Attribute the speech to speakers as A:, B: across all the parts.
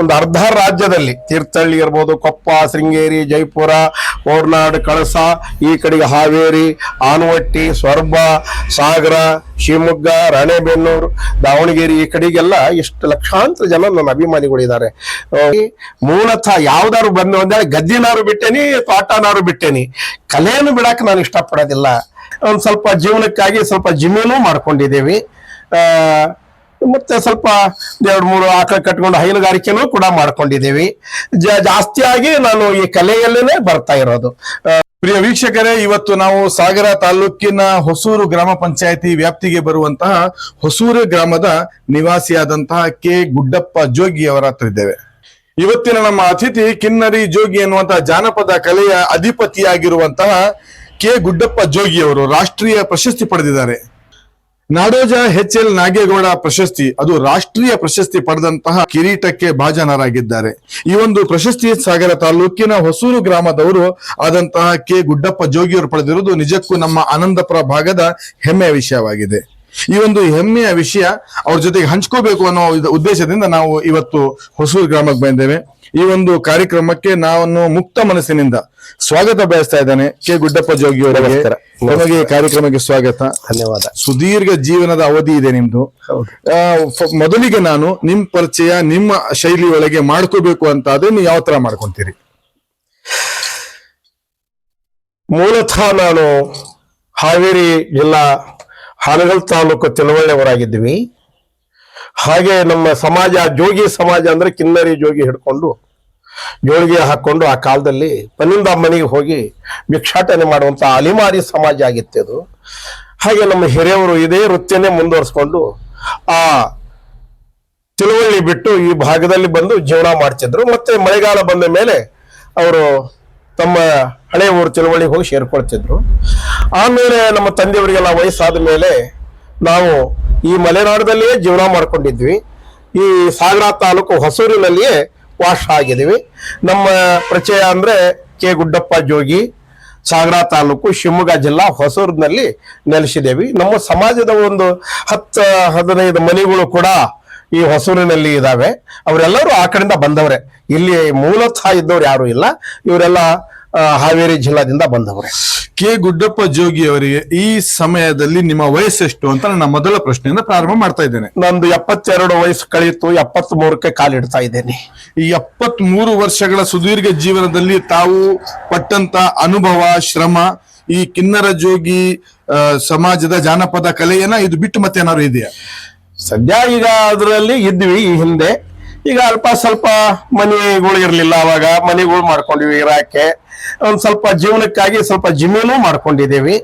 A: ಒಂದು ಅರ್ಧ ರಾಜ್ಯದಲ್ಲಿ ತೀರ್ಥಹಳ್ಳಿ ಇರ್ಬೋದು, ಕೊಪ್ಪ, ಶೃಂಗೇರಿ, ಜೈಪುರ ಹೋರ್ನಾಡ್ ಕಳಸ, ಈ ಕಡೆಗೆ ಹಾವೇರಿ, ಆನವಟ್ಟಿ, ಸ್ವರ್ಬ, ಸಾಗರ, ಶಿವಮೊಗ್ಗ, ರಾಣೆಬೆನ್ನೂರು, ದಾವಣಗೆರೆ ಈ ಕಡೆಗೆಲ್ಲ ಎಷ್ಟು ಲಕ್ಷಾಂತರ ಜನ ನನ್ನ ಅಭಿಮಾನಿಗಳಿದ್ದಾರೆ ಮೂಲತಃ ಯಾವ್ದಾದ್ರು ಬಂದು ಅಂದ್ರೆ ಗದ್ದಿನಾರು ಬಿಟ್ಟೇನಿ, ತೋಟನಾರು ಬಿಟ್ಟೇನಿ ಕಲೆಯನ್ನು ಬಿಡಕ್ಕೆ ನಾನು ಇಷ್ಟಪಡೋದಿಲ್ಲ. ಒಂದು ಸ್ವಲ್ಪ ಜೀವನಕ್ಕಾಗಿ ಸ್ವಲ್ಪ ಜಿಮ್ಮೇನೂ ಮಾಡ್ಕೊಂಡಿದ್ದೀವಿ. ಮತ್ತೆ ಸ್ವಲ್ಪ ಎರಡು ಮೂರು ಆಕಳ ಕಟ್ಕೊಂಡು ಹೈನುಗಾರಿಕೆನೂ ಕೂಡ ಮಾಡ್ಕೊಂಡಿದ್ದೀವಿ. ಜಾಸ್ತಿಯಾಗಿ ನಾನು ಈ ಕಲೆಯಲ್ಲೇನೆ ಬರ್ತಾ ಇರೋದು.
B: ಪ್ರಿಯ ವೀಕ್ಷಕರೇ, ಇವತ್ತು ನಾವು ಸಾಗರ ತಾಲೂಕಿನ ಹೊಸೂರು ಗ್ರಾಮ ಪಂಚಾಯತಿ ವ್ಯಾಪ್ತಿಗೆ ಬರುವಂತಹ ಹೊಸೂರು ಗ್ರಾಮದ ನಿವಾಸಿಯಾದಂತಹ ಕೆ. ಗುಡ್ಡಪ್ಪ ಜೋಗಿ ಅವರ ಹತ್ರ ಇದ್ದೇವೆ. ಇವತ್ತಿನ ನಮ್ಮ ಅತಿಥಿ ಕಿನ್ನರಿ ಜೋಗಿ ಎನ್ನುವಂತಹ ಜಾನಪದ ಕಲೆಯ ಅಧಿಪತಿಯಾಗಿರುವಂತಹ ಕೆ. ಗುಡ್ಡಪ್ಪ ಜೋಗಿ ಅವರು ರಾಷ್ಟ್ರೀಯ ಪ್ರಶಸ್ತಿ ಪಡೆದಿದ್ದಾರೆ. ನಾಡೋಜ ಎಚ್ ಎಲ್ ನಾಗೇಗೌಡ ಪ್ರಶಸ್ತಿ, ಅದು ರಾಷ್ಟ್ರೀಯ ಪ್ರಶಸ್ತಿ ಪಡೆದಂತಹ ಕಿರೀಟಕ್ಕೆ ಭಾಜನರಾಗಿದ್ದಾರೆ. ಈ ಒಂದು ಪ್ರಶಸ್ತಿ ಸಾಗರ ತಾಲೂಕಿನ ಹೊಸೂರು ಗ್ರಾಮದವರು ಆದಂತಹ ಕೆ ಗುಡ್ಡಪ್ಪ ಜೋಗಿಯವರು ಪಡೆದಿರುವುದು ನಿಜಕ್ಕೂ ನಮ್ಮ ಆನಂದಪುರ ಭಾಗದ ಹೆಮ್ಮೆಯ ವಿಷಯವಾಗಿದೆ. ಈ ಒಂದು ಹೆಮ್ಮೆಯ ವಿಷಯ ಅವ್ರ ಜೊತೆಗೆ ಹಂಚ್ಕೋಬೇಕು ಅನ್ನೋ ಉದ್ದೇಶದಿಂದ ನಾವು ಇವತ್ತು ಹೊಸೂರು ಗ್ರಾಮಕ್ಕೆ ಬಂದೇವೆ ಈ ಒಂದು ಕಾರ್ಯಕ್ರಮಕ್ಕೆ ನಾನು ಮುಕ್ತ ಮನಸ್ಸಿನಿಂದ ಸ್ವಾಗತ ಬಯಸ್ತಾ ಇದ್ದಾನೆ ಕೆ ಗುಡ್ಡಪ್ಪ ಜೋಗಿ ಅವರಿಗೆ. ನಮಗೆ ಕಾರ್ಯಕ್ರಮಕ್ಕೆ ಸ್ವಾಗತ.
A: ಧನ್ಯವಾದ.
B: ಸುದೀರ್ಘ ಜೀವನದ ಅವಧಿ ಇದೆ ನಿಮ್ದು. ಮೊದಲಿಗೆ ನಾನು ನಿಮ್ ಪರಿಚಯ ನಿಮ್ಮ ಶೈಲಿ ಒಳಗೆ ಮಾಡ್ಕೋಬೇಕು ಅಂತ ಆದ್ರೆ ನೀವು ಯಾವ ತರ ಮಾಡ್ಕೊಂತೀರಿ?
A: ಮೂಲತಃ ನಾನು ಹಾವೇರಿ ಜಿಲ್ಲಾ ಹಾನಗಲ್ ತಾಲೂಕು ತಿಳುವಳ್ಳೆಯವರಾಗಿದ್ವಿ ಹಾಗೆ ನಮ್ಮ ಸಮಾಜ, ಜೋಗಿ ಸಮಾಜ ಅಂದ್ರೆ ಕಿನ್ನರಿ ಜೋಗಿ ಹಿಡ್ಕೊಂಡು ಜೋಳಿಗೆ ಹಾಕೊಂಡು ಆ ಕಾಲದಲ್ಲಿ ಮನಿಂದ ಮನೆಗೆ ಹೋಗಿ ಭಿಕ್ಷಾಟನೆ ಮಾಡುವಂತ ಅಲಿಮಾರಿ ಸಮಾಜ ಆಗಿತ್ತು ಅದು ಹಾಗೆ ನಮ್ಮ ಹಿರಿಯವರು ಇದೇ ವೃತ್ತಿಯನ್ನೇ ಮುಂದುವರಿಸ್ಕೊಂಡು ಆ ತಿಳುವಳ್ಳಿ ಬಿಟ್ಟು ಈ ಭಾಗದಲ್ಲಿ ಬಂದು ಜೀವನ ಮಾಡ್ತಿದ್ರು. ಮತ್ತೆ ಮಳೆಗಾಲ ಬಂದ ಮೇಲೆ ಅವರು ತಮ್ಮ ಹಳೆ ಊರು ತಿಳುವಳ್ಳಿಗೆ ಹೋಗಿ ಸೇರ್ಕೊಳ್ತಿದ್ರು. ಆಮೇಲೆ ನಮ್ಮ ತಂದೆಯವರಿಗೆಲ್ಲ ವಯಸ್ಸಾದ ಮೇಲೆ ನಾವು ಈ ಮಲೆನಾಡದಲ್ಲಿಯೇ ಜೀವನ ಮಾಡ್ಕೊಂಡಿದ್ವಿ. ಈ ಸಾಗರ ತಾಲೂಕು ಹೊಸೂರಿನಲ್ಲಿಯೇ ವಾಸ ಆಗಿದ್ದೀವಿ. ನಮ್ಮ ಪರಿಚಯ ಅಂದ್ರೆ ಕೆ ಗುಡ್ಡಪ್ಪ ಜೋಗಿ, ಸಾಗರ ತಾಲೂಕು ಶಿವಮೊಗ್ಗ ಜಿಲ್ಲಾ ಹೊಸೂರಿನಲ್ಲಿ ನೆಲೆಸಿದ್ದೇವೆ. ನಮ್ಮ ಸಮಾಜದ ಒಂದು ಹತ್ತು, ಹದಿನೈದು ಮನೆಗಳು ಕೂಡ ಈ ಹೊಸೂರಿನಲ್ಲಿ ಇದ್ದಾವೆ. ಅವರೆಲ್ಲರೂ ಆ ಕಡೆಯಿಂದ ಬಂದವರೇ. ಇಲ್ಲಿ ಮೂಲತಃ ಇದ್ದವ್ರು ಯಾರು ಇಲ್ಲ. ಇವರೆಲ್ಲ ಹಾವೇರಿ ಜಿಲ್ಲಾದಿಂದ ಬಂದವರು.
B: ಕೆ ಗುಡ್ಡಪ್ಪ ಜೋಗಿ ಅವರಿಗೆ ಈ ಸಮಯದಲ್ಲಿ ನಿಮ್ಮ ವಯಸ್ಸೆಷ್ಟು ಅಂತ ನನ್ನ ಮೊದಲ ಪ್ರಶ್ನೆಯಿಂದ ಪ್ರಾರಂಭ ಮಾಡ್ತಾ ಇದ್ದೇನೆ.
A: ನಂದು ಎಪ್ಪತ್ತೆರಡು ವಯಸ್ಸು ಕಳೆಯಿತು ಎಪ್ಪತ್ತ್ ಮೂರಕ್ಕೆ ಕಾಲಿಡ್ತಾ ಇದ್ದೇನೆ.
B: ಈ ಎಪ್ಪತ್ ಮೂರು ವರ್ಷಗಳ ಸುದೀರ್ಘ ಜೀವನದಲ್ಲಿ ತಾವು ಪಟ್ಟಂತ ಅನುಭವ ಶ್ರಮ ಈ ಕಿನ್ನರ ಜೋಗಿ ಸಮಾಜದ ಜಾನಪದ ಕಲೆಯನ್ನ ಇದು ಬಿಟ್ಟು ಮತ್ತೆ ಏನಾದ್ರು ಇದೆಯಾ?
A: ಸದ್ಯ ಈಗ ಅದರಲ್ಲಿ ಇದ್ವಿ ಈ ಹಿಂದೆ. ಈಗ ಅಲ್ಪ ಸ್ವಲ್ಪ ಮನೆಗಳು ಇರಲಿಲ್ಲ ಅವಾಗ ಮನೆಗಳು ಮಾಡ್ಕೊಂಡ್ವಿ ಇರಾಕೆ. ಒಂದ್ ಸ್ವಲ್ಪ ಜೀವನಕ್ಕಾಗಿ ಸ್ವಲ್ಪ ಜಮೀನು ಮಾಡ್ಕೊಂಡಿದ್ದೇವೆ.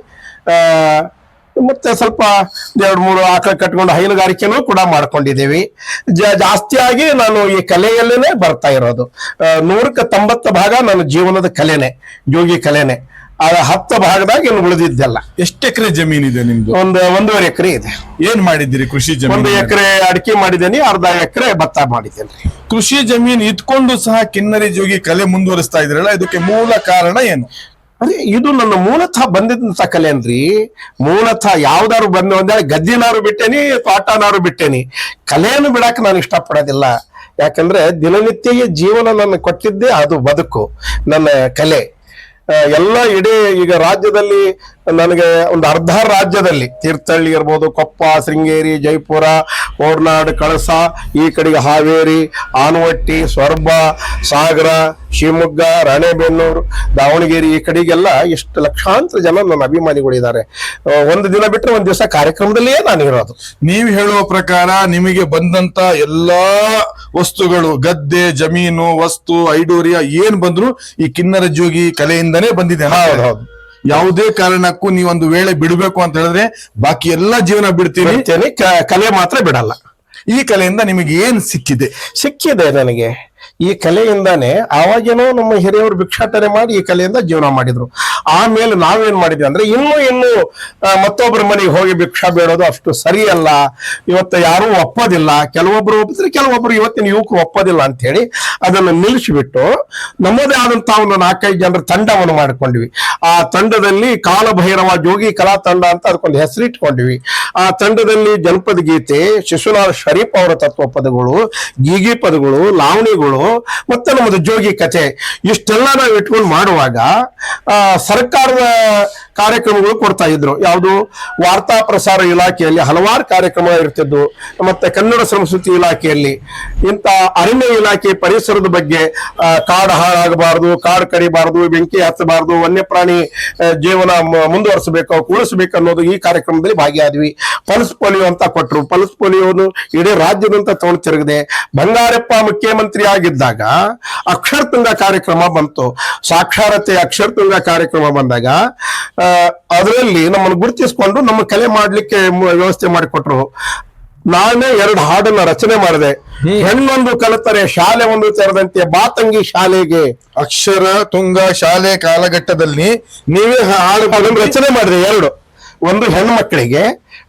A: ಮತ್ತೆ ಸ್ವಲ್ಪ ಎರಡು ಮೂರು ಆಕಳ ಕಟ್ಕೊಂಡು ಹೈನುಗಾರಿಕೆನೂ ಕೂಡ ಮಾಡ್ಕೊಂಡಿದ್ದೀವಿ. ಜಾಸ್ತಿಯಾಗಿ ನಾನು ಈ ಕಲೆಯಲ್ಲೇನೆ ಬರ್ತಾ ಇರೋದು. ನೂರಕ್ಕೆ ತೊಂಬತ್ತು ಭಾಗ ನನ್ನ ಜೀವನದ ಕಲೆನೆ, ಯೋಗಿ ಕಲೆನೆ. ಆ ಹತ್ತು ಭಾಗದಾಗ ಇನ್ನು ಉಳಿದಿದ್ದೆಲ್ಲ.
B: ಎಷ್ಟು ಎಕರೆ ಜಮೀನಿದೆ ನಿಮ್ದು?
A: ಒಂದು ಒಂದೂವರೆ ಎಕರೆ ಇದೆ.
B: ಏನ್ ಮಾಡಿದ್ದೀರಿ ಕೃಷಿ
A: ಒಂದು
B: ಜಮೀನು
A: ಎಕರೆ ಅಡಿಕೆ ಮಾಡಿದ್ದೇನೆ ಅರ್ಧ ಎಕರೆ ಭತ್ತ ಮಾಡಿದ್ದೇನೆ
B: ಕೃಷಿ ಜಮೀನು ಇಟ್ಕೊಂಡು ಸಹ ಕಿನ್ನರಿ ಜೋಗಿ ಕಲೆ ಮುಂದುವರಿಸ್ತಾ ಇದ್ರಲ್ಲ ಇದಕ್ಕೆ ಮೂಲ ಕಾರಣ ಏನು?
A: ಅದೇ ಇದು ನನ್ನ ಮೂಲತಃ ಬಂದಿದ್ದಂತ ಕಲೆ ಅನ್ರಿ ಮೂಲತಃ ಯಾವ್ದಾರು ಬಂದ ಒಂದೇ ಗದ್ದಿನಾರು ಬಿಟ್ಟೇನಿ ತೋಟನಾರು ಬಿಟ್ಟೇನಿ. ಕಲೆಯನ್ನು ಬಿಡಕ್ಕೆ ನಾನು ಇಷ್ಟಪಡೋದಿಲ್ಲ. ಯಾಕಂದ್ರೆ ದಿನನಿತ್ಯ ಜೀವನ ನನ್ನ ಕೊಟ್ಟಿದ್ದೇ ಅದು ಬದುಕು ನನ್ನ ಕಲೆ. ಎಲ್ಲ ಇಡೀ ಈಗ ರಾಜ್ಯದಲ್ಲಿ ನನಗೆ ಒಂದು ಅರ್ಧ ರಾಜ್ಯದಲ್ಲಿ ತೀರ್ಥಹಳ್ಳಿ ಇರ್ಬೋದು ಕೊಪ್ಪ ಶೃಂಗೇರಿ ಜೈಪುರ ಹೋರ್ನಾಡ್ ಕಳಸ ಈ ಕಡೆಗೆ ಹಾವೇರಿ ಆನವಟ್ಟಿ ಸ್ವರ್ಬ ಸಾಗರ ಶಿವಮೊಗ್ಗ ರಾಣೆಬೆನ್ನೂರು ದಾವಣಗೆರೆ ಈ ಕಡೆಗೆಲ್ಲ ಇಷ್ಟು ಲಕ್ಷಾಂತರ ಜನ ನನ್ನ ಅಭಿಮಾನಿಗಳಿದ್ದಾರೆ. ಒಂದು ದಿನ ಬಿಟ್ಟರೆ ಒಂದು ದಿವಸ ಕಾರ್ಯಕ್ರಮದಲ್ಲಿಯೇ ನಾನು ಇರೋದು.
B: ನೀವು ಹೇಳುವ ಪ್ರಕಾರ ನಿಮಗೆ ಬಂದಂತ ಎಲ್ಲಾ ವಸ್ತುಗಳು ಗದ್ದೆ ಜಮೀನು ವಸ್ತು ಐಡೂರಿಯ ಏನ್ ಬಂದ್ರು ಈ ಕಿನ್ನರ ಜೋಗಿ ಕಲೆಯಿಂದನೇ ಬಂದಿದೆ
A: ಹೌದು ಹೌದು.
B: ಯಾವುದೇ ಕಾರಣಕ್ಕೂ ನೀವೊಂದು ವೇಳೆ ಬಿಡಬೇಕು ಅಂತ ಹೇಳಿದ್ರೆ ಬಾಕಿ ಎಲ್ಲಾ ಜೀವನ ಬಿಡ್ತೀವಿ
A: ಬಿಡ್ತೇನೆ. ಕ- ಕಲೆ ಮಾತ್ರ ಬಿಡಲ್ಲ.
B: ಈ ಕಲೆಯಿಂದ ನಿಮಗೆ ಏನ್ ಸಿಕ್ಕಿದೆ?
A: ಸಿಕ್ಕಿದೆ ನನಗೆ. ಈ ಕಲೆಯಿಂದಾನೆ ಆವಾಗೇನೋ ನಮ್ಮ ಹಿರಿಯವರು ಭಿಕ್ಷಾಟನೆ ಮಾಡಿ ಈ ಕಲೆಯಿಂದ ಜೀವನ ಮಾಡಿದ್ರು. ಆಮೇಲೆ ನಾವೇನ್ ಮಾಡಿದ್ವಿ ಅಂದ್ರೆ ಇನ್ನೂ ಇನ್ನೂ ಆ, ಮತ್ತೊಬ್ಬರ ಮನೆಗೆ ಹೋಗಿ ಭಿಕ್ಷಾ ಬೇಡೋದು ಅಷ್ಟು ಸರಿಯಲ್ಲ. ಇವತ್ತು ಯಾರೂ ಒಪ್ಪೋದಿಲ್ಲ. ಕೆಲವೊಬ್ರು ಒಪ್ಪಿದ್ರೆ ಕೆಲವೊಬ್ರು ಇವತ್ತಿನ ಯುವಕರು ಒಪ್ಪೋದಿಲ್ಲ ಅಂತ ಹೇಳಿ ಅದನ್ನು ನಿಲ್ಲಿಸಿಬಿಟ್ಟು ನಮ್ಮದೇ ಆದಂತಹ ಒಂದು ನಾಲ್ಕೈದು ಜನರ ತಂಡವನ್ನು ಮಾಡಿಕೊಂಡ್ವಿ ಆ ತಂಡದಲ್ಲಿ ಕಾಲಭೈರವ ಜೋಗಿ ಕಲಾ ತಂಡ ಅಂತ ಅದಕ್ಕೊಂದು ಹೆಸರಿಟ್ಕೊಂಡಿವಿ. ಆ ತಂಡದಲ್ಲಿ ಜನಪದ ಗೀತೆ ಶಿಶುನಾಥ ಶರೀಫ್ ಅವರ ತತ್ವ ಪದಗಳು, ಗೀಗಿ ಪದಗಳು, ಲಾವಣಿಗಳು, ಮತ್ತೆ ನಮ್ಮದು ಜೋಗಿ ಕಥೆ. ಇಷ್ಟೆಲ್ಲ ನಾವು ಇಟ್ಕೊಂಡು ಮಾಡುವಾಗ ಸರ್ಕಾರದ ಕಾರ್ಯಕ್ರಮಗಳು ಕೊಡ್ತಾ ಇದ್ರು. ಯಾವುದು? ವಾರ್ತಾ ಪ್ರಸಾರ ಇಲಾಖೆಯಲ್ಲಿ ಹಲವಾರು ಕಾರ್ಯಕ್ರಮ ಇರ್ತಿದ್ವು. ಮತ್ತೆ ಕನ್ನಡ ಸಂಸ್ಕೃತಿ ಇಲಾಖೆಯಲ್ಲಿ ಇಂಥ ಅರಣ್ಯ ಇಲಾಖೆ ಪರಿಸರದ ಬಗ್ಗೆ ಕಾಡು ಹಾಳಾಗಬಾರದು, ಕಾಡು ಕಡಿಬಾರದು, ಬೆಂಕಿ ಹಚ್ಚಬಾರದು, ವನ್ಯಪ್ರಾಣಿ ಜೀವನ ಮುಂದುವರಿಸಬೇಕು ಉಳಿಸಬೇಕು ಅನ್ನೋದು ಈ ಕಾರ್ಯಕ್ರಮದಲ್ಲಿ ಭಾಗಿಯಾದ್ವಿ. ಪಲ್ಸ್ ಪೋಲಿಯೋ ಅಂತ ಕೊಟ್ಟರು ಪಲ್ಸ್ ಪೋಲಿಯೋನು ಇಡೀ ರಾಜ್ಯದಂತ ತಗೊಂಡು ತಿರುಗಿದೆ. ಬಂಗಾರಪ್ಪ ಮುಖ್ಯಮಂತ್ರಿ ಆಗಿದ್ದಾಗ ಅಕ್ಷರ ತುಂಗ ಕಾರ್ಯಕ್ರಮ ಬಂತು. ಸಾಕ್ಷರತೆ ಅಕ್ಷರ ತುಂಗ ಕಾರ್ಯಕ್ರಮ ಬಂದಾಗ ಅದರಲ್ಲಿ ನಮ್ಮನ್ನು ಗುರುತಿಸಿಕೊಂಡು ನಮ್ಮ ಕಲೆ ಮಾಡ್ಲಿಕ್ಕೆ ವ್ಯವಸ್ಥೆ ಮಾಡಿಕೊಟ್ರು. ನಾನೇ ಎರಡು ಹಾಡನ್ನ ರಚನೆ ಮಾಡಿದೆ. ಹೆಣ್ಣೊಂದು ಕಲಿತರೆ ಶಾಲೆ ಒಂದು ತೆರೆದಂತೆ ಬಾತಂಗಿ ಶಾಲೆಗೆ.
B: ಅಕ್ಷರ ತುಂಗ ಶಾಲೆ ಕಾಲಘಟ್ಟದಲ್ಲಿ ನೀವೇ ಹಾಡು
A: ಅದನ್ನ ರಚನೆ ಮಾಡಿದೆ ಎರಡು. ಒಂದು ಹೆಣ್ಣು ಮಕ್ಕಳಿಗೆ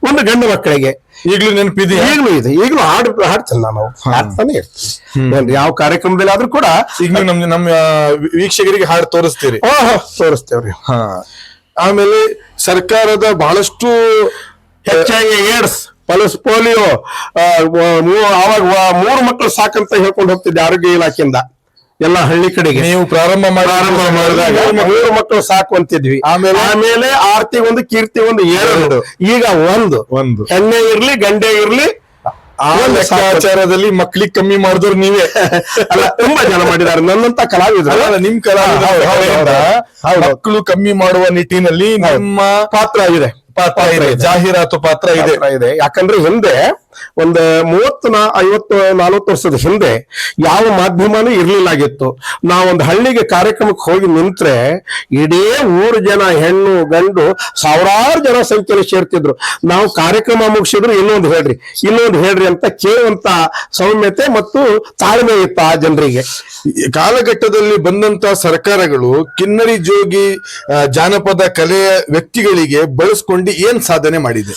A: ಒಂದು ಗಂಡು ಮಕ್ಕಳಿಗೆ.
B: ಈಗಲೂ ನೆನಪಿದೆ
A: ಈಗಲೂ ಇದೆ. ಈಗಲೂ ಹಾಡು ಹಾಡ್ತೇನೆ ನಾನು. ಹಾಡ್ತಾನೆ ಇರ್ತೀನಿ. ಯಾವ ಕಾರ್ಯಕ್ರಮದಲ್ಲಿ ಆದ್ರೂ ಕೂಡ
B: ಈಗ ನೀವು ನಮ್ ನಮ್ಮ ವೀಕ್ಷಕರಿಗೆ ಹಾಡು ತೋರಿಸ್ತೀರಿ.
A: ಹಾ ತೋರಿಸ್ತೇವ್ರಿ.
B: ಹಾ. ಆಮೇಲೆ ಸರ್ಕಾರದ ಬಹಳಷ್ಟು
A: ಹೆಚ್ಚಾಗಿ ಏಡ್ಸ್ ಪಲಸ್ ಪೋಲಿಯೋ ಆವಾಗ ಮೂರು ಮಕ್ಕಳು ಸಾಕಂತ ಹೇಳ್ಕೊಂಡು ಹೋಗ್ತಿದ್ದೆ ಆರೋಗ್ಯ ಇಲಾಖೆಯಿಂದ. ಎಲ್ಲ ಹಳ್ಳಿ ಕಡೆಗೆ.
B: ನೀವು ಪ್ರಾರಂಭ ಮಾಡಿ
A: ಪ್ರಾರಂಭ ಮಾಡಿದಾಗ ಮೂರು ಮಕ್ಕಳು ಸಾಕು ಅಂತಿದ್ವಿ.
B: ಆಮೇಲೆ?
A: ಆಮೇಲೆ ಆರ್ತಿ ಒಂದು ಕೀರ್ತಿ ಒಂದು ಎರಡು. ಈಗ ಒಂದು.
B: ಒಂದು.
A: ಹೆಣ್ಣೆ ಇರ್ಲಿ ಗಂಡೆ ಇರ್ಲಿ
B: ಆ. ಲೆಕ್ಕಾಚಾರದಲ್ಲಿ ಮಕ್ಳಿಗೆ ಕಮ್ಮಿ ಮಾಡಿದ್ರು ನೀವೇ?
A: ಅಲ್ಲ ತುಂಬಾ ಜನ ಮಾಡಿದ್ದಾರೆ. ನನ್ನಂತ ಕಲಾವಿದ್ರು.
B: ಅಲ್ಲ, ನಿಮ್ ಕಡೆಯಿಂದ ಮಕ್ಕಳು ಕಮ್ಮಿ ಮಾಡುವ ನಿಟ್ಟಿನಲ್ಲಿ ನಿಮ್ಮ
A: ಪಾತ್ರ ಇದೆ.
B: ಪಾತ್ರ ಇದೆ. ಜಾಹೀರಾತು ಪಾತ್ರ ಇದೆ.
A: ಪಾತ್ರ ಇದೆ. ಯಾಕಂದ್ರೆ ಹಿಂದೆ ಒಂದು ಮೂವತ್ತು ನಾ ಐವತ್ತು ನಲವತ್ತು ವರ್ಷದ ಹಿಂದೆ ಯಾವ ಮಾಧ್ಯಮನೂ ಇರ್ಲಿಲ್ಲಾಗಿತ್ತು. ನಾವೊಂದು ಹಳ್ಳಿಗೆ ಕಾರ್ಯಕ್ರಮಕ್ಕೆ ಹೋಗಿ ನಿಂತ್ರೆ ಇಡೀ ಊರು ಜನ ಹೆಣ್ಣು ಗಂಡು ಸಾವಿರಾರು ಜನ ಸಂಖ್ಯೆಯಲ್ಲಿ ಸೇರ್ತಿದ್ರು. ನಾವು ಕಾರ್ಯಕ್ರಮ ಮುಗಿಸಿದ್ರು ಇನ್ನೊಂದು ಹೇಳ್ರಿ ಇನ್ನೊಂದು ಹೇಳ್ರಿ ಅಂತ ಕೇಳುವಂತ ಸೌಮ್ಯತೆ ಮತ್ತು ತಾಳ್ಮೆ ಇತ್ತು ಆ ಜನರಿಗೆ.
B: ಕಾಲಘಟ್ಟದಲ್ಲಿ ಬಂದಂತ ಸರ್ಕಾರಗಳು ಕಿನ್ನರಿ ಜೋಗಿ ಜಾನಪದ ಕಲೆಯ ವ್ಯಕ್ತಿಗಳಿಗೆ ಬಳಸ್ಕೊಂಡು ಏನ್ ಸಾಧನೆ ಮಾಡಿದೆ?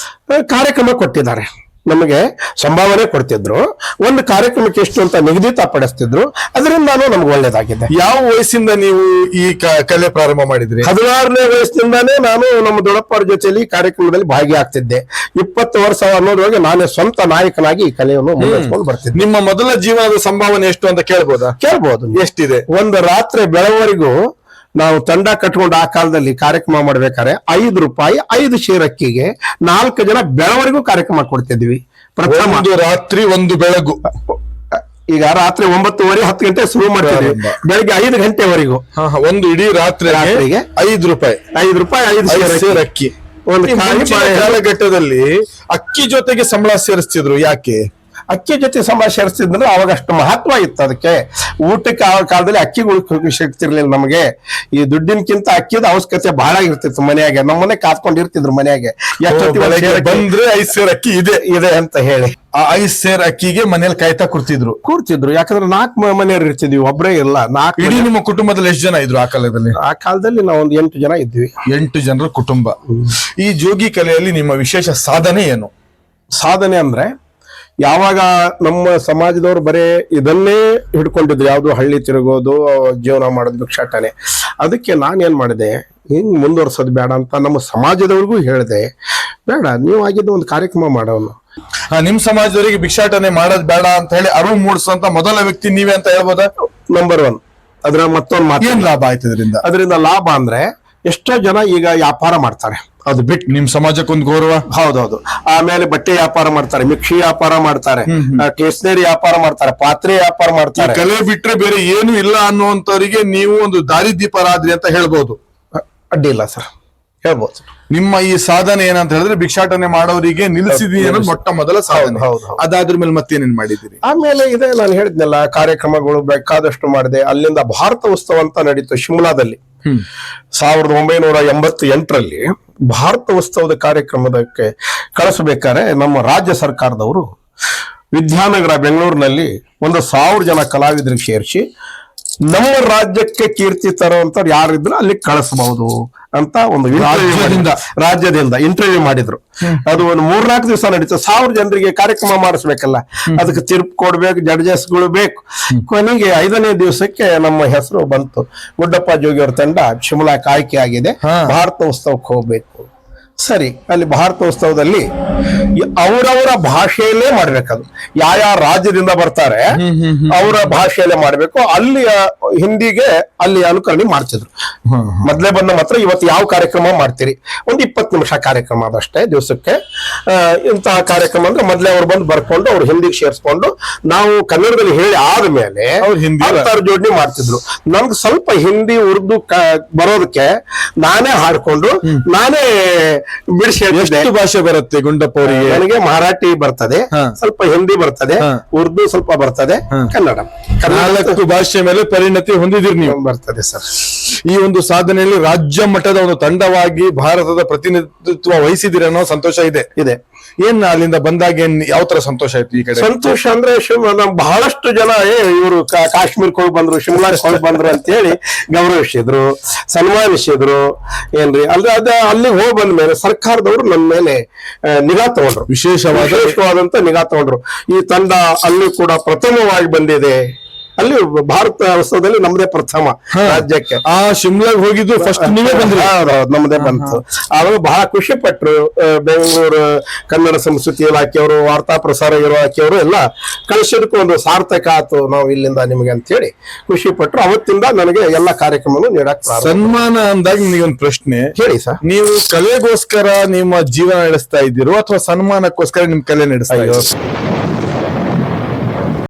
A: ಕಾರ್ಯಕ್ರಮ ಕೊಟ್ಟಿದ್ದಾರೆ. ನಮಗೆ ಸಂಭಾವನೆ ಕೊಡ್ತಿದ್ರು. ಒಂದು ಕಾರ್ಯಕ್ರಮಕ್ಕೆ ಎಷ್ಟು ಅಂತ ನಿಗದಿತ ಪಡಿಸ್ತಿದ್ರು. ಅದರಿಂದ ನಮ್ಗೆ ಒಳ್ಳೇದಾಗಿದೆ.
B: ಯಾವ ವಯಸ್ಸಿಂದ ನೀವು ಈ ಕಲೆ ಪ್ರಾರಂಭ ಮಾಡಿದ್ರಿ?
A: ಹದಿನಾರನೇ ವಯಸ್ಸಿನಿಂದಾನೇ ನಾನು ನಮ್ಮ ದೊಡ್ಡಪ್ಪರ ಜೊತೆಲಿ ಈ ಕಾರ್ಯಕ್ರಮದಲ್ಲಿ ಭಾಗಿಯಾಗ್ತಿದ್ದೆ. ಇಪ್ಪತ್ತು ವರ್ಷ ಅನ್ನೋದ್ರೊಳಗೆ ನಾನೇ ಸ್ವಂತ ನಾಯಕನಾಗಿ ಈ ಕಲೆಯನ್ನು ಮುಂದುವರಿಸಿಕೊಂಡು ಬರ್ತಿದ್ದೆ.
B: ನಿಮ್ಮ ಮೊದಲ ಜೀವನದ ಸಂಭಾವನೆ ಎಷ್ಟು ಅಂತ ಕೇಳ್ಬೋದಾ?
A: ಕೇಳ್ಬೋದು.
B: ಎಷ್ಟಿದೆ?
A: ಒಂದು ರಾತ್ರಿ ಬೆಳವರೆಗೂ ನಾವು ತಂಡ ಕಟ್ಕೊಂಡು ಆ ಕಾಲದಲ್ಲಿ ಕಾರ್ಯಕ್ರಮ ಮಾಡ್ಬೇಕಾದ್ರೆ ಐದು ರೂಪಾಯಿ ಐದು ಶೇರ್ ಅಕ್ಕಿಗೆ ನಾಲ್ಕು ಜನ ಬೆಳವರೆಗೂ ಕಾರ್ಯಕ್ರಮ ಕೊಡ್ತಿದ್ವಿ. ಪ್ರಥಮ.
B: ರಾತ್ರಿ ಒಂದು ಬೆಳಗು.
A: ಈಗ ರಾತ್ರಿ ಒಂಬತ್ತುವರೆ ಹತ್ತು ಗಂಟೆ ಶುರು ಮಾಡ್ತಿದ್ವಿ. ಬೆಳಿಗ್ಗೆ ಐದು ಗಂಟೆವರೆಗೂ.
B: ಒಂದು ಇಡೀ ರಾತ್ರಿ
A: ರಾತ್ರಿಗೆ
B: ಐದು ರೂಪಾಯಿ.
A: ಐದು ರೂಪಾಯಿ ಐದು ಶೇರ್ ಅಕ್ಕಿ. ಒಂದು
B: ಕಾಲಘಟ್ಟದಲ್ಲಿ ಅಕ್ಕಿ ಜೊತೆಗೆ ಸಂಬಳ ಸೇರಿಸ್ತಿದ್ರು ಯಾಕೆ?
A: ಅಕ್ಕಿ ಜೊತೆ ಸಮ ಸೇರಿಸಿದ್ರೆ ಅವಾಗ ಅಷ್ಟು ಮಹತ್ವ ಇತ್ತು ಅದಕ್ಕೆ. ಊಟಕ್ಕೆ ಆ ಕಾಲದಲ್ಲಿ ಅಕ್ಕಿಗಳು ಸಿಗ್ತಿರ್ಲಿಲ್ಲ ನಮಗೆ. ಈ ದುಡ್ಡಿನಕ್ಕಿಂತ ಅಕ್ಕಿದ ಅವಶ್ಯಕತೆ ಬಹಳ ಇರ್ತಿತ್ತು ಮನೆಯಾಗೆ. ನಮ್ಮನೆ ಕಾತ್ಕೊಂಡಿರ್ತಿದ್ರು ಮನೆಯಾಗೆ.
B: ಬಂದ್ರೆ ಐದ್ ಸೇರ್ ಅಕ್ಕಿ ಇದೆ.
A: ಇದೆ ಅಂತ ಹೇಳಿ.
B: ಆ ಐದ್ ಸೇರ್ ಅಕ್ಕಿಗೆ ಮನೇಲಿ ಕಾಯ್ತಾ ಕೂರ್ತಿದ್ರು.
A: ಕೂರ್ತಿದ್ರು. ಯಾಕಂದ್ರೆ ನಾಲ್ಕು ಮನೆಯವ್ರು ಇರ್ತಿದ್ವಿ ಒಬ್ರೇ ಇಲ್ಲ. ನಾಲ್ಕು
B: ಇಡೀ ನಿಮ್ಮ ಕುಟುಂಬದಲ್ಲಿ ಎಷ್ಟು ಜನ ಇದ್ರು ಆ ಕಾಲದಲ್ಲಿ?
A: ಆ ಕಾಲದಲ್ಲಿ ನಾವು ಒಂದು ಎಂಟು ಜನ ಇದ್ವಿ.
B: ಎಂಟು ಜನರ ಕುಟುಂಬ. ಈ ಜೋಗಿ ಕಲೆಯಲ್ಲಿ ನಿಮ್ಮ ವಿಶೇಷ ಸಾಧನೆ ಏನು?
A: ಸಾಧನೆ ಅಂದ್ರೆ ಯಾವಾಗ ನಮ್ಮ ಸಮಾಜದವ್ರು ಬರೇ ಇದನ್ನೇ ಹಿಡ್ಕೊಂಡಿದ್ರು ಯಾವುದು ಹಳ್ಳಿ ತಿರುಗೋದು ಜೀವನ ಮಾಡೋದು ಭಿಕ್ಷಾಟನೆ. ಅದಕ್ಕೆ ನಾನೇನು ಮಾಡಿದೆ ಹಿಂಗ್ ಮುಂದುವರ್ಸೋದು ಬೇಡ ಅಂತ ನಮ್ಮ ಸಮಾಜದವ್ರಿಗೂ ಹೇಳಿದೆ ಬೇಡ ನೀವು ಆಗಿದ್ದು ಒಂದು ಕಾರ್ಯಕ್ರಮ ಮಾಡೋನು.
B: ಆ, ನಿಮ್ ಸಮಾಜದವರಿಗೆ ಭಿಕ್ಷಾಟನೆ ಮಾಡೋದು ಬೇಡ ಅಂತ ಹೇಳಿ ಅರಿವು ಮೂಡಿಸುವಂತ ಮೊದಲ ವ್ಯಕ್ತಿ ನೀವೇ ಅಂತ ಹೇಳ್ಬೋದಾ?
A: ನಂಬರ್ ಒನ್ ಅದ್ರ ಮತ್ತೊಂದು ಮಾತು.
B: ಏನ್ ಲಾಭ ಆಯ್ತು ಇದರಿಂದ?
A: ಅದರಿಂದ ಲಾಭ ಅಂದ್ರೆ ಎಷ್ಟೋ ಜನ ಈಗ ವ್ಯಾಪಾರ ಮಾಡ್ತಾರೆ. ಅದು ಬಿಟ್ಟು
B: ನಿಮ್ ಸಮಾಜಕ್ಕೊಂದು ಗೌರವ.
A: ಹೌದೌದು. ಆಮೇಲೆ ಬಟ್ಟೆ ವ್ಯಾಪಾರ ಮಾಡ್ತಾರೆ ಮಿಕ್ಸಿ ವ್ಯಾಪಾರ ಮಾಡ್ತಾರೆ ಸ್ಟೇಷನರಿ ವ್ಯಾಪಾರ ಮಾಡ್ತಾರೆ ಪಾತ್ರೆ ವ್ಯಾಪಾರ ಮಾಡ್ತಾರೆ.
B: ಕಲೆ ಬಿಟ್ರೆ ಬೇರೆ ಏನು ಇಲ್ಲ ಅನ್ನುವಂತವರಿಗೆ ನೀವು ಒಂದು ದಾರಿದೀಪರಾದ್ರಿ ಅಂತ ಹೇಳ್ಬೋದು.
A: ಅಡ್ಡಿ ಇಲ್ಲ ಸರ್. ಹೇಳ್ಬೋದು.
B: ನಿಮ್ಮ ಈ ಸಾಧನೆ ಏನಂತ ಹೇಳಿದ್ರೆ ಭಿಕ್ಷಾಟನೆ ಮಾಡೋರಿಗೆ ನಿಲ್ಲಿಸಿದೀನಿ ಅನ್ನೋದು ಮೊಟ್ಟ ಮೊದಲ ಸಾಧನೆ.
A: ಹೌದು.
B: ಅದಾದ್ರ ಮೇಲೆ ಮತ್ತೇನೇನ್ ಮಾಡಿದ್ದೀರಿ?
A: ಆಮೇಲೆ ಇದೆ ನಾನು ಹೇಳಿದ್ನಲ್ಲ ಕಾರ್ಯಕ್ರಮಗಳು ಬೇಕಾದಷ್ಟು ಮಾಡಿದೆ. ಅಲ್ಲಿಂದ ಭಾರತ ಉತ್ಸವ ಅಂತ ನಡೀತು ಶಿಮ್ಲಾದಲ್ಲಿ. ಸಾವಿರದ ಒಂಬೈನೂರ ಎಂಬತ್ತು ಎಂಟರಲ್ಲಿ ಭಾರತ ಉತ್ಸವದ ಕಾರ್ಯಕ್ರಮದಕ್ಕೆ ಕಳಿಸ್ಬೇಕಾದ್ರೆ ನಮ್ಮ ರಾಜ್ಯ ಸರ್ಕಾರದವರು ವಿದ್ಯಾನಗರ ಬೆಂಗಳೂರಿನಲ್ಲಿ ಒಂದು ಸಾವಿರ ಜನ ಕಲಾವಿದರಿಗೆ ಸೇರಿಸಿ ನಮ್ಮ ರಾಜ್ಯಕ್ಕೆ ಕೀರ್ತಿ ತರುವಂತವ್ರು ಯಾರಿದ್ರು ಅಲ್ಲಿ ಕಳಿಸಬಹುದು ಅಂತ ಒಂದು
B: ರಾಜ್ಯದಿಂದ?
A: ರಾಜ್ಯದಿಂದ ಇಂಟರ್ವ್ಯೂ ಮಾಡಿದ್ರು. ಅದು ಒಂದು ಮೂರ್ನಾಲ್ಕು ದಿವಸ ನಡೀತು. ಸಾವಿರ ಜನರಿಗೆ ಕಾರ್ಯಕ್ರಮ ಮಾಡಿಸ್ಬೇಕಲ್ಲ. ಅದಕ್ಕೆ ತೀರ್ಪು ಕೊಡ್ಬೇಕು ಜಡ್ಜಸ್ಗಳು ಬೇಕು. ಕೊನೆಗೆ ಐದನೇ ದಿವಸಕ್ಕೆ ನಮ್ಮ ಹೆಸರು ಬಂತು. ಗುಡ್ಡಪ್ಪ ಜೋಗಿ ಅವ್ರ ತಂಡ ಶಿಮ್ಲಾಕ್ ಆಯ್ಕೆ ಆಗಿದೆ. ಭಾರತ ಉತ್ಸವಕ್ಕೆ ಹೋಗ್ಬೇಕು. ಸರಿ ಅಲ್ಲಿ ಭಾರತೋತ್ಸವದಲ್ಲಿ ಅವರವರ ಭಾಷೆಯಲ್ಲೇ ಮಾಡ್ಬೇಕದು ಯಾವ ಯಾವ ರಾಜ್ಯದಿಂದ ಬರ್ತಾರೆ ಅವರ ಭಾಷೆಯಲ್ಲೇ ಮಾಡ್ಬೇಕು. ಅಲ್ಲಿ ಹಿಂದಿಗೆ ಅಲ್ಲಿ ಅನುಕರಣೆ ಮಾಡ್ತಿದ್ರು. ಮೊದ್ಲೇ ಬಂದ ಮಾತ್ರ ಇವತ್ತು ಯಾವ ಕಾರ್ಯಕ್ರಮ ಮಾಡ್ತೀರಿ? ಒಂದು ಇಪ್ಪತ್ತು ನಿಮಿಷ ಕಾರ್ಯಕ್ರಮ ಅದಷ್ಟೇ ದಿವಸಕ್ಕೆ. ಇಂತಹ ಕಾರ್ಯಕ್ರಮ ಅಂದ್ರೆ ಮೊದ್ಲೇ ಅವ್ರು ಬಂದು ಬರ್ಕೊಂಡು ಅವ್ರು ಹಿಂದಿಗೆ ಸೇರಿಸ್ಕೊಂಡು ನಾವು ಕನ್ನಡದಲ್ಲಿ ಹೇಳಿ ಆದ್ಮೇಲೆ ಜೋಡಣೆ ಮಾಡ್ತಿದ್ರು. ನಮ್ಗೆ ಸ್ವಲ್ಪ ಹಿಂದಿ ಉರ್ದು ಬರೋದಕ್ಕೆ ನಾನೇ ಹಾಡ್ಕೊಂಡು ನಾನೇ ಬಿಡಿಸಿ
B: ಎಷ್ಟು ಭಾಷೆ ಬರುತ್ತೆ ಗುಂಡಪ್ಪ ಅವರಿಗೆ?
A: ನನಗೆ ಮರಾಠಿ ಬರ್ತದೆ ಸ್ವಲ್ಪ ಹಿಂದಿ ಬರ್ತದೆ. ಉರ್ದು ಸ್ವಲ್ಪ ಬರ್ತದೆ ಕನ್ನಡ. ಕನ್ನಡ
B: ನಾಲ್ಕು ಭಾಷೆ ಮೇಲೆ ಪರಿಣತಿ ಹೊಂದಿದಿರಿ ನೀವು.
A: ಬರ್ತದೆ ಸರ್.
B: ಈ ಒಂದು ಸಾಧನೆಯಲ್ಲಿ ರಾಜ್ಯ ಮಟ್ಟದ ಒಂದು ತಂಡವಾಗಿ ಭಾರತದ ಪ್ರತಿನಿಧಿತ್ವ ವಹಿಸಿದಿರ ಅನ್ನೋ ಸಂತೋಷ ಇದೆ.
A: ಇದೆ.
B: ಏನ್ ಅಲ್ಲಿಂದ ಬಂದಾಗ ಏನ್ ಯಾವ ತರ ಸಂತೋಷ ಆಯ್ತು ಈ ಕಡೆ?
A: ಸಂತೋಷ ಅಂದ್ರೆ ಶಿವ್ ನಮ್ ಬಹಳಷ್ಟು ಜನ ಏ ಇವರು ಕಾಶ್ಮೀರ್ ಹೋಗಿ ಬಂದ್ರು ಶಿಮ್ಲಾ ಹೋಗಿ ಬಂದ್ರು ಅಂತ ಹೇಳಿ ಗೌರವಿಸಿದ್ರು ಸನ್ಮಾನಿಸಿದ್ರು ಏನ್ರಿ? ಅಂದ್ರೆ ಅದ ಅಲ್ಲಿ ಹೋಗಿ ಬಂದ ಮೇಲೆ ಸರ್ಕಾರದವರು ನನ್ನ ಮೇಲೆ ನಿಗಾ ತಗೊಂಡ್ರು.
B: ವಿಶೇಷವಾದ
A: ವಿಶೇಷವಾದಂತ ನಿಗಾ ತಗೊಂಡ್ರು. ಈ ತಂಡ ಅಲ್ಲಿ ಕೂಡ ಪ್ರಥಮವಾಗಿ ಬಂದಿದೆ. ಅಲ್ಲಿ ಭಾರತ ಉತ್ಸವದಲ್ಲಿ ನಮ್ದೇ ಪ್ರಥಮ ರಾಜ್ಯಕ್ಕೆ.
B: ಆ ಶಿಮ್ಲಾಗ್ ಹೋಗಿದ್ದು ಫಸ್ಟ್ ನೀವೇ ಬಂದ್ರಿ.
A: ನಮ್ದೇ ಬಂತು. ಆವಾಗ ಬಹಳ ಖುಷಿ ಪಟ್ರು ಬೆಂಗಳೂರು ಕನ್ನಡ ಸಂಸ್ಕೃತಿ ಇಲಾಖೆಯವರು ವಾರ್ತಾ ಪ್ರಸಾರ ಇಲಾಖೆಯವರು ಎಲ್ಲ ಕಳಿಸಿದಕ್ಕೂ ಒಂದು ಸಾರ್ಥಕ ಆತು ನಾವು ಇಲ್ಲಿಂದ ನಿಮಗೆ ಅಂತ ಹೇಳಿ ಖುಷಿ ಪಟ್ರು. ಅವತ್ತಿಂದ ನನಗೆ ಎಲ್ಲ ಕಾರ್ಯಕ್ರಮವನ್ನು ನೀಡಕ್
B: ಸನ್ಮಾನ ಅಂದಾಗ ನಿಮಗೆ ಒಂದು ಪ್ರಶ್ನೆ.
A: ಹೇಳಿ ಸರ್.
B: ನೀವು ಕಲೆಗೋಸ್ಕರ ನಿಮ್ಮ ಜೀವನ ನಡೆಸ್ತಾ ಇದ್ದೀರೋ ಅಥವಾ ಸನ್ಮಾನಕ್ಕೋಸ್ಕರ ನಿಮ್ ಕಲೆ ನಡೆಸ್ತಾ ಇದ್ದೀರೋ?